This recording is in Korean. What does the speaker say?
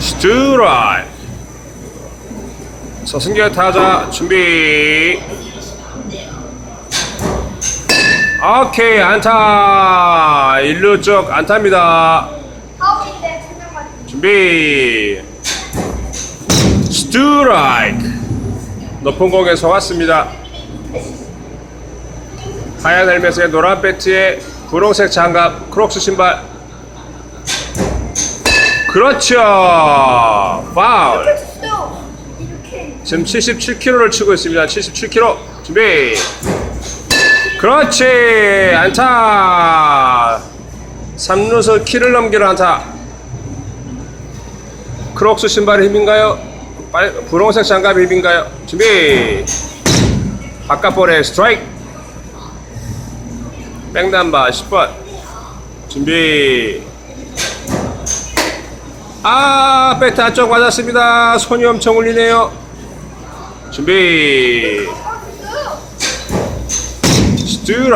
스트라이크. 서승규 타자 준비. 오케이 안타. 일루 쪽 안타입니다. 준비. 스트라이크. 높은 공에 서 왔습니다. 하얀 헬멧에 노란 배트에 분홍색 장갑 크록스 신발 그렇죠. 파울. 이렇게. 지금 77km를 치고 있습니다. 77km 준비. 그렇지. 안타. 3루수 키를 넘기는 안타. 크록스 신발의 힘인가요? 빨, 분홍색 장갑의 힘인가요? 준비. 바깥볼에 스트라이크. 백남바 10번. 준비 아 배트 안쪽 맞았습니다. 손이 엄청 울리네요. 준비. 스트라이크